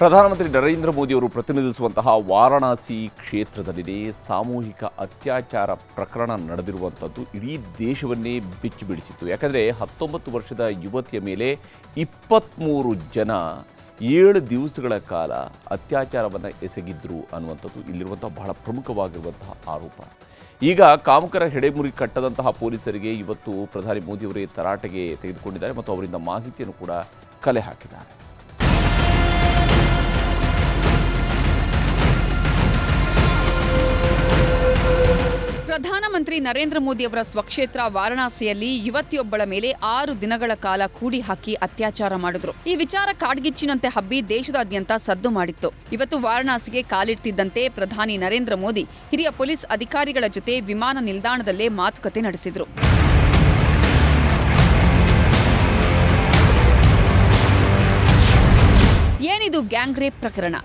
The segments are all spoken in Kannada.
ಪ್ರಧಾನಮಂತ್ರಿ ನರೇಂದ್ರ ಮೋದಿಯವರು ಪ್ರತಿನಿಧಿಸುವಂತಹ ವಾರಣಾಸಿ ಕ್ಷೇತ್ರದಲ್ಲಿದೆ. ಸಾಮೂಹಿಕ ಅತ್ಯಾಚಾರ ಪ್ರಕರಣ ನಡೆದಿರುವಂಥದ್ದು ಇಡೀ ದೇಶವನ್ನೇ ಬೆಚ್ಚಿ ಬಿಡಿಸಿತ್ತು ಯಾಕಂದರೆ ಹತ್ತೊಂಬತ್ತು ವರ್ಷದ ಯುವತಿಯ ಮೇಲೆ ಇಪ್ಪತ್ತ್ಮೂರು ಜನ ಏಳು ದಿವಸಗಳ ಕಾಲ ಅತ್ಯಾಚಾರವನ್ನು ಎಸಗಿದ್ರು ಅನ್ನುವಂಥದ್ದು ಇಲ್ಲಿರುವಂಥ ಬಹಳ ಪ್ರಮುಖವಾಗಿರುವಂತಹ ಆರೋಪ. ಈಗ ಕಾಮಕರ ಹೆಡೆಮುರಿ ಕಟ್ಟದಂತಹ ಪೊಲೀಸರಿಗೆ ಇವತ್ತು ಪ್ರಧಾನಿ ಮೋದಿಯವರೇ ತರಾಟೆಗೆ ತೆಗೆದುಕೊಂಡಿದ್ದಾರೆ ಮತ್ತು ಅವರಿಂದ ಮಾಹಿತಿಯನ್ನು ಕೂಡ ಕಲೆ ಹಾಕಿದ್ದಾರೆ. ಪ್ರಧಾನಮಂತ್ರಿ ನರೇಂದ್ರ ಮೋದಿ ಅವರ ಸ್ವಕ್ಷೇತ್ರ ವಾರಣಾಸಿಯಲ್ಲಿ ಯುವತಿಯೊಬ್ಬಳ ಮೇಲೆ ಆರು ದಿನಗಳ ಕಾಲ ಕೂಡಿ ಹಾಕಿ ಅತ್ಯಾಚಾರ ಮಾಡಿದ್ರು. ಈ ವಿಚಾರ ಕಾಡ್ಗಿಚ್ಚಿನಂತೆ ಹಬ್ಬಿ ದೇಶದಾದ್ಯಂತ ಸದ್ದು ಮಾಡಿತ್ತು. ಇವತ್ತು ವಾರಣಾಸಿಗೆ ಕಾಲಿಡ್ತಿದ್ದಂತೆ ಪ್ರಧಾನಿ ನರೇಂದ್ರ ಮೋದಿ ಹಿರಿಯ ಪೊಲೀಸ್ ಅಧಿಕಾರಿಗಳ ಜೊತೆ ವಿಮಾನ ನಿಲ್ದಾಣದಲ್ಲೇ ಮಾತುಕತೆ ನಡೆಸಿದ್ರು. ಏನಿದು ಗ್ಯಾಂಗ್ ರೇಪ್ ಪ್ರಕರಣ?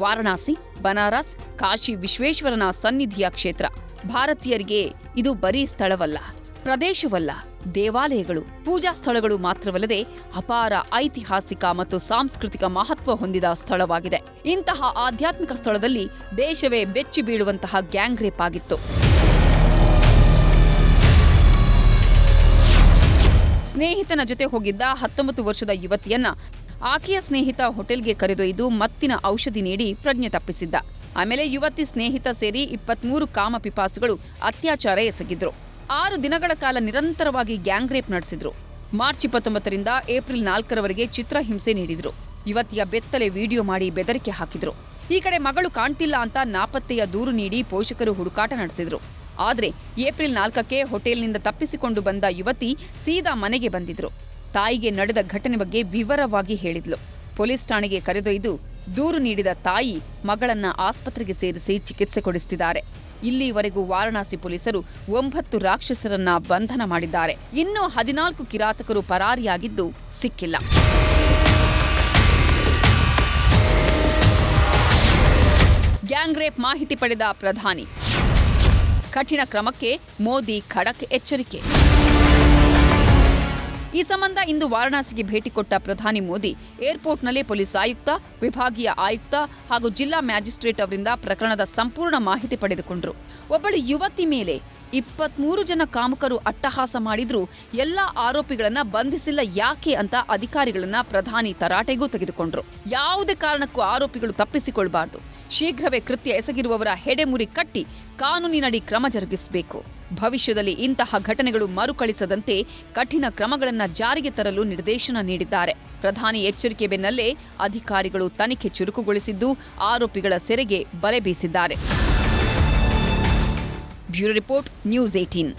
ವಾರಣಾಸಿ ಬನಾರಸ್, ಕಾಶಿ ವಿಶ್ವೇಶ್ವರನ ಸನ್ನಿಧಿಯ ಕ್ಷೇತ್ರ. ಭಾರತೀಯರಿಗೆ ಇದು ಬರೀ ಸ್ಥಳವಲ್ಲ, ಪ್ರದೇಶವಲ್ಲ, ದೇವಾಲಯಗಳು, ಪೂಜಾ ಸ್ಥಳಗಳು ಮಾತ್ರವಲ್ಲದೆ ಅಪಾರ ಐತಿಹಾಸಿಕ ಮತ್ತು ಸಾಂಸ್ಕೃತಿಕ ಮಹತ್ವ ಹೊಂದಿದ ಸ್ಥಳವಾಗಿದೆ. ಇಂತಹ ಆಧ್ಯಾತ್ಮಿಕ ಸ್ಥಳದಲ್ಲಿ ದೇಶವೇ ಬೆಚ್ಚಿ ಬೀಳುವಂತಹ ಗ್ಯಾಂಗ್ ರೇಪ್ ಆಗಿತ್ತು. ಸ್ನೇಹಿತನ ಜೊತೆ ಹೋಗಿದ್ದ ಹತ್ತೊಂಬತ್ತು ವರ್ಷದ ಯುವತಿಯನ್ನ ಆಕೆಯ ಸ್ನೇಹಿತ ಹೋಟೆಲ್ಗೆ ಕರೆದೊಯ್ದು ಮತ್ತಿನ ಔಷಧಿ ನೀಡಿ ಪ್ರಜ್ಞೆ ತಪ್ಪಿಸಿದ್ದ. ಆಮೇಲೆ ಯುವತಿ ಸ್ನೇಹಿತ ಸೇರಿ ಇಪ್ಪತ್ಮೂರು ಕಾಮ ಪಿಪಾಸುಗಳು ಅತ್ಯಾಚಾರ ಎಸಗಿದ್ರು. ಆರು ದಿನಗಳ ಕಾಲ ನಿರಂತರವಾಗಿ ಗ್ಯಾಂಗ್ ರೇಪ್ ನಡೆಸಿದ್ರು. ಮಾರ್ಚ್ ಇಪ್ಪತ್ತೊಂಬತ್ತರಿಂದ ಏಪ್ರಿಲ್ ನಾಲ್ಕರವರೆಗೆ ಚಿತ್ರಹಿಂಸೆ ನೀಡಿದ್ರು. ಯುವತಿಯ ಬೆತ್ತಲೆ ವಿಡಿಯೋ ಮಾಡಿ ಬೆದರಿಕೆ ಹಾಕಿದ್ರು. ಈ ಕಡೆ ಮಗಳು ಕಾಣ್ತಿಲ್ಲ ಅಂತ ನಾಪತ್ತೆಯ ದೂರು ನೀಡಿ ಪೋಷಕರು ಹುಡುಕಾಟ ನಡೆಸಿದ್ರು. ಆದರೆ ಏಪ್ರಿಲ್ ನಾಲ್ಕಕ್ಕೆ ಹೋಟೆಲ್ನಿಂದ ತಪ್ಪಿಸಿಕೊಂಡು ಬಂದ ಯುವತಿ ಸೀದಾ ಮನೆಗೆ ಬಂದಿದ್ರು. ತಾಯಿಗೆ ನಡೆದ ಘಟನೆ ಬಗ್ಗೆ ವಿವರವಾಗಿ ಹೇಳಿದ್ಲು. ಪೊಲೀಸ್ ಠಾಣೆಗೆ ಕರೆದೊಯ್ದು ದೂರು ನೀಡಿದ ತಾಯಿ ಮಗಳನ್ನ ಆಸ್ಪತ್ರೆಗೆ ಸೇರಿಸಿ ಚಿಕಿತ್ಸೆ ಕೊಡಿಸುತ್ತಿದ್ದಾರೆ ಇಲ್ಲಿವರೆಗೂ ವಾರಣಾಸಿ ಪೊಲೀಸರು ಒಂಬತ್ತು ರಾಕ್ಷಸರನ್ನ ಬಂಧನ ಮಾಡಿದ್ದಾರೆ. ಇನ್ನು ಹದಿನಾಲ್ಕು ಕಿರಾತಕರು ಪರಾರಿಯಾಗಿದ್ದು ಸಿಕ್ಕಿಲ್ಲ. ಗ್ಯಾಂಗ್ ರೇಪ್ ಮಾಹಿತಿ ಪಡೆದ ಪ್ರಧಾನಿ. ಕಠಿಣ ಕ್ರಮಕ್ಕೆ ಮೋದಿ ಖಡಕ್ ಎಚ್ಚರಿಕೆ. ಈ ಸಂಬಂಧ ಇಂದು ವಾರಣಾಸಿಗೆ ಭೇಟಿ ಕೊಟ್ಟ ಪ್ರಧಾನಿ ಮೋದಿ, ಏರ್ಪೋರ್ಟ್ನಲ್ಲಿ ಪೊಲೀಸ್ ಆಯುಕ್ತ, ವಿಭಾಗೀಯ ಆಯುಕ್ತ ಹಾಗೂ ಜಿಲ್ಲಾ ಮ್ಯಾಜಿಸ್ಟ್ರೇಟ್ ಅವರಿಂದ ಪ್ರಕರಣದ ಸಂಪೂರ್ಣ ಮಾಹಿತಿ ಪಡೆದುಕೊಂಡರು. ಒಬ್ಬಳು ಯುವತಿ ಮೇಲೆ ಇಪ್ಪತ್ಮೂರು ಜನ ಕಾಮಕರು ಅಟ್ಟಹಾಸ ಮಾಡಿದ್ರು ಎಲ್ಲ ಆರೋಪಿಗಳನ್ನ ಬಂಧಿಸಿಲ್ಲ ಯಾಕೆ ಅಂತ ಅಧಿಕಾರಿಗಳನ್ನ ಪ್ರಧಾನಿ ತರಾಟೆಗೂ ತೆಗೆದುಕೊಂಡ್ರು. ಯಾವುದೇ ಕಾರಣಕ್ಕೂ ಆರೋಪಿಗಳು ತಪ್ಪಿಸಿಕೊಳ್ಬಾರ್ದು. ಶೀಘ್ರವೇ ಕೃತ್ಯ ಎಸಗಿರುವವರ ಹೆಡೆಮುರಿ ಕಟ್ಟಿ ಕಾನೂನಿನಡಿ ಕ್ರಮ ಜರುಗಿಸಬೇಕು. ಭವಿಷ್ಯದಲ್ಲಿ ಇಂತಹ ಘಟನೆಗಳು ಮರುಕಳಿಸದಂತೆ ಕಠಿಣ ಕ್ರಮಗಳನ್ನು ಜಾರಿಗೆ ತರಲು ನಿರ್ದೇಶನ ನೀಡಿದ್ದಾರೆ. ಪ್ರಧಾನಿ ಎಚ್ಚರಿಕೆ ಬೆನ್ನಲ್ಲೇ ಅಧಿಕಾರಿಗಳು ತನಿಖೆ ಚುರುಕುಗೊಳಿಸಿದ್ದು ಆರೋಪಿಗಳ ಸೆರೆಗೆ ಬಲೆ ಬೀಸಿದ್ದಾರೆ. Bureau report, news eighteen.